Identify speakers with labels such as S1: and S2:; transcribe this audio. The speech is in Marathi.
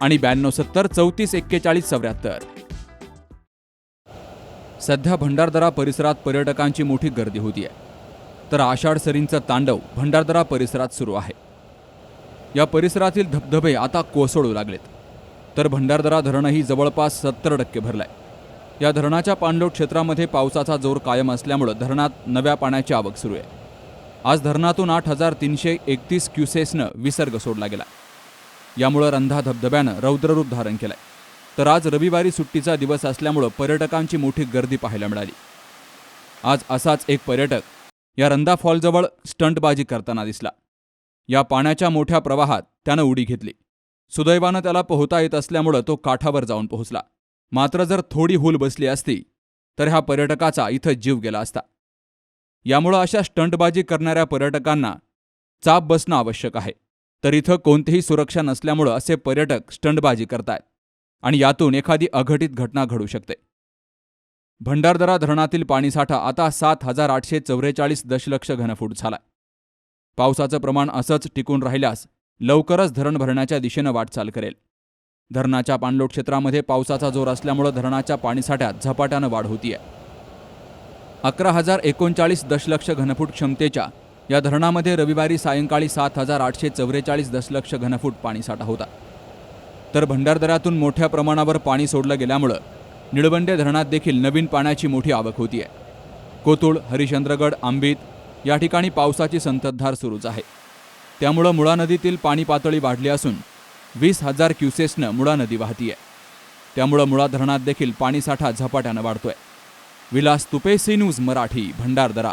S1: आणि ब्याण्णव सत्तर चौतीस एक्केचाळीस चौऱ्याहत्तर. सध्या भंडारदरा परिसरात पर्यटकांची मोठी गर्दी होतीये. तर आषाढ सरींचं तांडव भंडारदरा परिसरात सुरू आहे. या परिसरातील धबधबे आता कोसळू लागलेत. तर भंडारदरा धरणही जवळपास सत्तर टक्के भरलंय. या धरणाच्या पाणलोट क्षेत्रामध्ये पावसाचा जोर कायम असल्यामुळं धरणात नव्या पाण्याची आवक सुरू आहे. आज धरणातून आठ हजार तीनशे एकतीस क्युसेसनं विसर्ग सोडला गेला. यामुळं रंधा धबधब्यानं रौद्ररूप धारण केलंय. तर आज रविवारी सुट्टीचा दिवस असल्यामुळं पर्यटकांची मोठी गर्दी पाहायला मिळाली. आज असाच एक पर्यटक या रंधा फॉलजवळ स्टंटबाजी करताना दिसला. या पाण्याच्या मोठ्या प्रवाहात त्यानं उडी घेतली. सुदैवानं त्याला पोहता येत असल्यामुळं तो काठावर जाऊन पोहोचला. मात्र जर थोडी हूल बसली असती तर ह्या पर्यटकाचा इथं जीव गेला असता. यामुळं अशा स्टंटबाजी करणाऱ्या पर्यटकांना चाप बसणं आवश्यक आहे. तर इथं कोणतीही सुरक्षा नसल्यामुळं असे पर्यटक स्टंटबाजी करतायत आणि यातून एखादी अघटित घटना घडू शकते. भंडारदरा धरणातील पाणीसाठा आता सात हजार आठशे चौवेचाळीस दशलक्ष घनफूट झालाय. पावसाचं प्रमाण असंच टिकून राहिल्यास लवकरच धरण भरण्याच्या दिशेनं वाटचाल करेल. धरणाच्या पाणलोट क्षेत्रामध्ये पावसाचा जोर असल्यामुळं धरणाच्या पाणीसाठ्यात झपाट्यानं वाढ होतीये. अकरा हजार एकोणचाळीस दशलक्ष घनफूट क्षमतेच्या या धरणामध्ये रविवारी सायंकाळी सात हजार आठशे चौवेचाळीस दशलक्ष घनफूट पाणीसाठा होता. तर भंडारदऱ्यातून मोठ्या प्रमाणावर पाणी सोडलं गेल्यामुळं निळवंडे धरणात देखील नवीन पाण्याची मोठी आवक होती आहे कोतुळ हरिश्चंद्रगड आंबीत या ठिकाणी पावसाची संततधार सुरूच आहे. त्यामुळं मुळा नदीतील पाणी पातळी वाढली असून वीस हजार क्युसेसनं मुळा नदी वाहती आहे त्यामुळं मुळा धरणात देखील पाणीसाठा झपाट्यानं वाढतोय. Vilas Tupe C news Marathi Bhandardara.